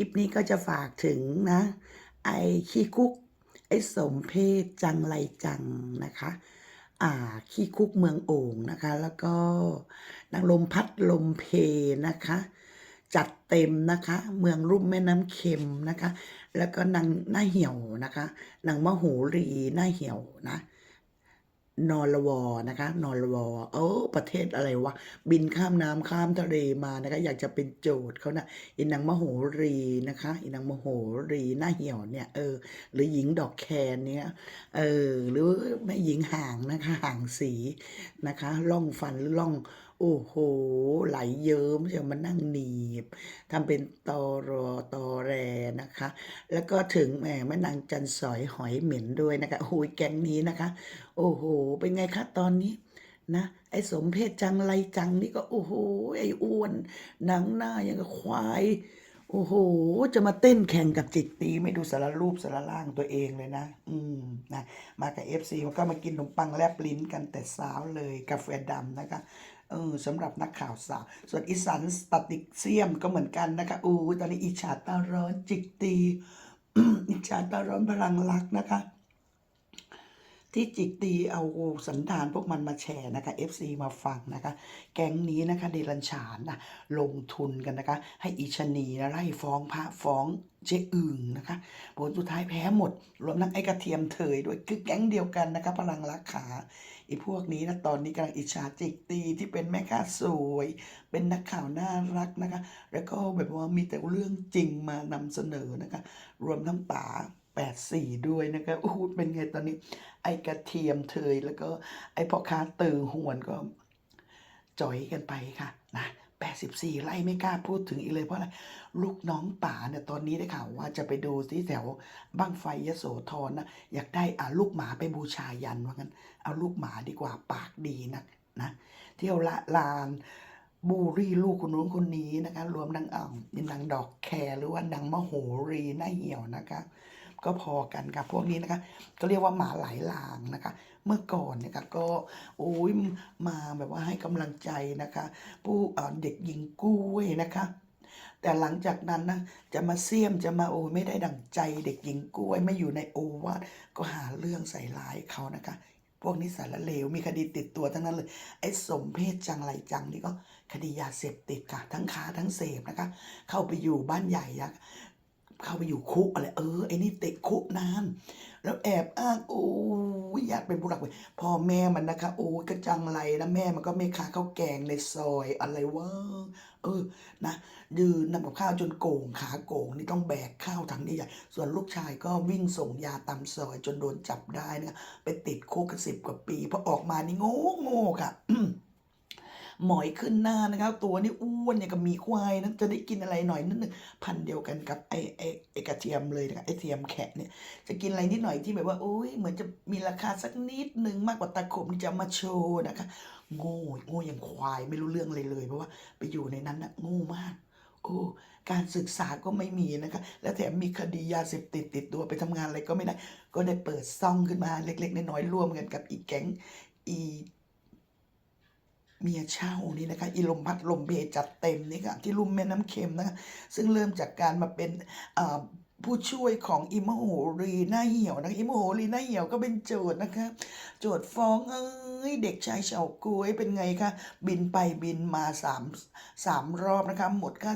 ลิปนี้ก็จะฝากถึงนะ ไอ้ขี้คุก ไอ้สมเพศจังไรจังนะคะ อ่าขี้คุกเมืองโอ่งนะคะ แล้วก็นางลมพัดลมเพนะคะ จัดเต็มนะคะ เมืองรุ่มแม่น้ำเค็มนะคะ แล้วก็นางหน้าเหี่ยวนะคะนางมโหรีหน้าเหี่ยวนะ นอรวอนะคะนอรวอเออประเทศอะไรวะ บินข้ามน้ำข้ามทะเลมานะคะ อยากจะเป็นโจทย์เขานะอินังมโหรีนะคะอินังมโหรีหน้าเหี่ยวเนี่ยเออหรือหญิงดอกแคนเนี่ยเออหรือแม่หญิงห่างนะคะห่างสีนะคะล่องฟันหรือล่อง โอ้โห ไหลเยิ้มจะมานั่งหนีบทำเป็นตอรอตอแรนะคะ แล้วก็ถึงแหมแม่นางจันสอยหอยเหม็นด้วยนะคะโอ้ยแก๊งนี้นะคะ โอ้โห เป็นไงคะตอนนี้นะไอ้สมเพศจังไรจังนี่ก็โอ้โหไอ้อ้วนหนังหน้าอย่างกับควาย โอ้โห จะมาเต้นแข่งกับจิตตีไม่ดูสารรูปสารร่างตัวเองเลยนะ อืมนะมากับเอฟซีมันก็มากินขนมปังแลบลิ้นกันแต่เช้าเลยกาแฟดำนะคะ เออสำหรับนักข่าวสาวส่วนอีสันสตัติกเซียมก็เหมือนกันนะคะอู้ตอนนี้อิจฉาตาร้อนจิกตีอิจฉาตาร้อนพลังรักนะคะ ที่จิกตีเอาสันดานพวกมันมาแชร์นะคะ FC มาฟังนะคะ แก๊งนี้นะคะเดรัญฉานนะลงทุนกันนะคะ ให้อิชนีนะไล่ฟ้องพระฟ้องเจ๊อึ่งนะคะ ผลสุดท้ายแพ้หมด รวมทั้งไอ้กระเทียมเถยด้วยคือแก๊งเดียวกันนะคะพลังรักขาไอ้พวกนี้นะตอนนี้กำลังอิจฉาจิกตีที่เป็นแม่ค้าสวย เป็นนักข่าวน่ารักนะคะ แล้วก็แบบว่ามีแต่เรื่องจริงมานำเสนอนะคะ รวมทั้งป๋า 84 ด้วยนะคะโอ้เป็นไงตอนนี้ ไอ้กระเทียมเทยแล้วก็ไอ้พ่อค้าตือหวนก็จ่อยกันไปค่ะนะ84ไล่ไม่กล้าพูดถึงอีกเลยเพราะอะไรลูกน้องป่าเนี่ยตอนนี้ได้ข่าวว่าจะไปดูที่แถวบ้างไฟยโสธรนะอยากได้อาลูกหมาไปบูชายันว่างั้น เอาลูกหมาดีกว่าปากดีนะนะเที่ยวละลานบูรี่ลูกคนนู้นคนนี้นะคะ รวมนางอ่ำนางดอกแครหรือว่านางมโหรีหน้าเหี่ยวนะคะ ก็พอกันกับพวกนี้นะคะ ก็เรียกว่าหมาหลายลางนะคะ เมื่อก่อนนี่ยค่ะก็โอ้ยมาแบบว่าให้กำลังใจนะคะ ผู้เอ่อเด็กหญิงกุ้ยนะคะแต่หลังจากนั้นนะจะมาเสี่ยมจะมาโอ้ยไม่ได้ดั่งใจเด็กหญิงกล้วยไม่อยู่ในโอวาทก็หาเรื่องใส่ร้ายเขานะคะ พวกนี้สารเลวมีคดีติดตัวทั้งนั้นเลย ไอ้สมเพศจังไรจังนี่ก็คดียาเสพติดค่ะ ทั้งค้าทั้งเสพนะคะ เข้าไปอยู่บ้านใหญ่อะ เข้าไปอยู่คุกอะไร เออไอ้นี่ติดคุกนาน แล้วแอบอ้างโอ้ยอยากเป็นผู้หลักเลยพ่อแม่มันนะคะโอ้ยก็จังไรนะแม่มันก็ไม่ค้าข้าวแกงในซอยอะไรวะเออนะยืนนำกับข้าวจนโก่งขาโก่งนี่ต้องแบกข้าวถังใหญ่ส่วนลูกชายก็วิ่งส่งยาตามซอยจนโดนจับได้นะคะไปติดคุกกันสิบกว่าปีพอออกมานี่โง่โง่ค่ะ หมอยขึ้นหน้านะครับ ตัวนี่อ้วนอย่างกับมีควายนะจะได้กินอะไรหน่อยนิดนึงพันเดียวกันกับไอไอไอกระเทียมเลยนะครับไอเทียมแขะเนี่ยจะกินอะไรนิดหน่อยที่แบบว่าโอ้ยเหมือนจะมีราคาสักนิดหนึ่งมากกว่าตะขบที่จะมาโชว์นะคะโง่โง่อย่างควายไม่รู้เรื่องเลยเลยเพราะว่าไปอยู่ในนั้นนะโง่มากโอ้การศึกษาก็ไม่มีนะคะ และแถมมีคดียาเสพติดติดตัวไปทำงานอะไรก็ไม่ได้ ก็ได้เปิดซ่องขึ้นมาเล็ก ๆ น้อยๆร่วมกันกับอีแก๊งอี เมียเช่านี่นะคะอิลมพัดลมเพจัดเต็มนี่ค่ะที่ลุ่มแม่น้ำเค็มนะคะซึ่งเริ่มจากการมาเป็นผู้ช่วยของอิมโหรีหน้าเหี่ยวนะคะอิมโหรีหน้าเหี่ยวก็เป็นโจทย์นะคะ โจทย์ฟ้องเอ้ยเด็กชายเฉาก้วยเป็นไงคะบินไปบินมาสามสามรอบนะคะหมดค่า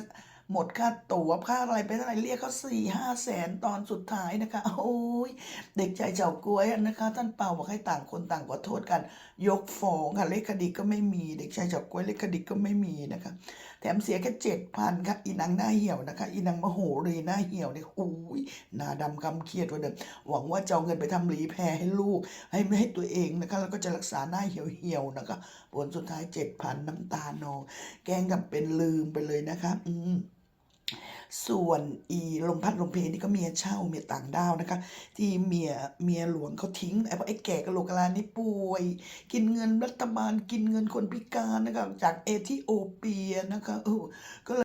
หมดค่าตั๋วค่าอะไรไปเท่าไหร่เรียกเขาสี่ห้าแสนตอนสุดท้ายนะคะ โอ้ยเด็กชายเฉาก้วยนะคะ ท่านเป่าบอกให้ต่างคนต่างขอโทษกัน ยกฟ้องค่ะเลขคดีก็ไม่มีเด็กชายเฉาก้วยเลขคดีก็ไม่มีนะคะ แถมเสียแค่เจ็ดพันค่ะอีนางหน้าเหี่ยวนะคะ อีนางมโหรีหน้าเหี่ยวเนี่ยอุ้ยหน้าดำกำเครียดกว่าเดิมหวังว่าจะเอาเงินไปทำหลีแพรให้ลูก ให้ไม่ให้ตัวเองนะคะแล้วก็จะรักษาหน้าเหี่ยวๆนะคะผลสุดท้ายเจ็ดพันน้ำตาโน แกงกับเป็นลืมไปเลยนะคะ อืม ส่วนอีลมพัดลมเพลนี่ก็เมียเช่าเมียต่างด้าวนะคะ ที่เมียเมียหลวงเขาทิ้งไอ้พวกไอ้แก่กะโหลกกะลานี่ป่วย กินเงินรัฐบาลกินเงินคนพิการนะคะจากเอธิโอเปียนะคะเออก็เลย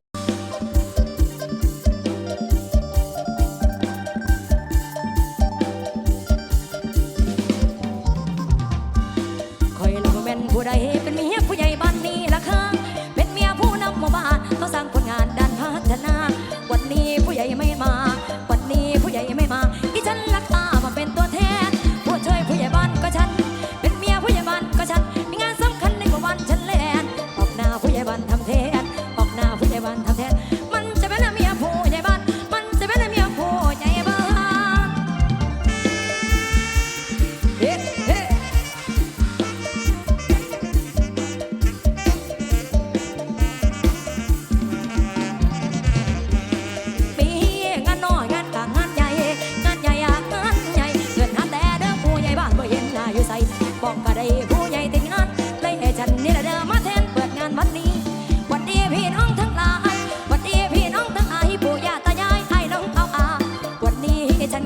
ฉั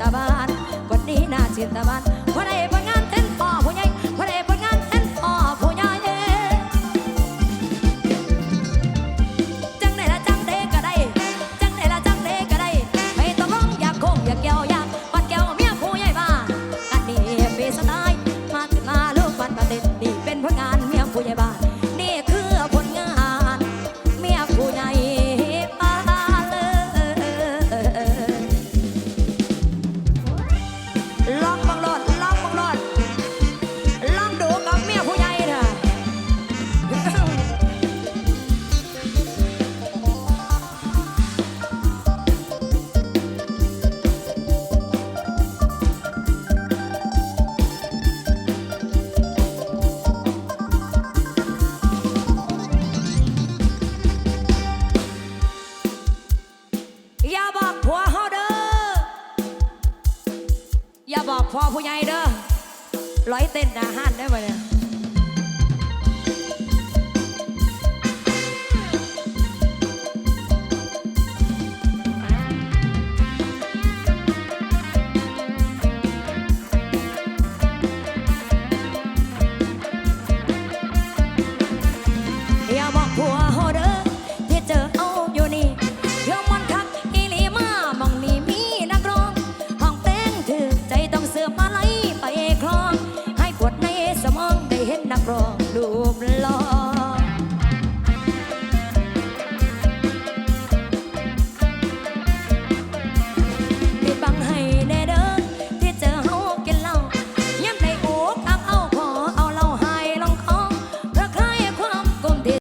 ตาบานคนนี้น่าชื่นตาบานวันไหน ใหญ่เด้อร้อยเต้นอาหารได้ไหมเนี่ย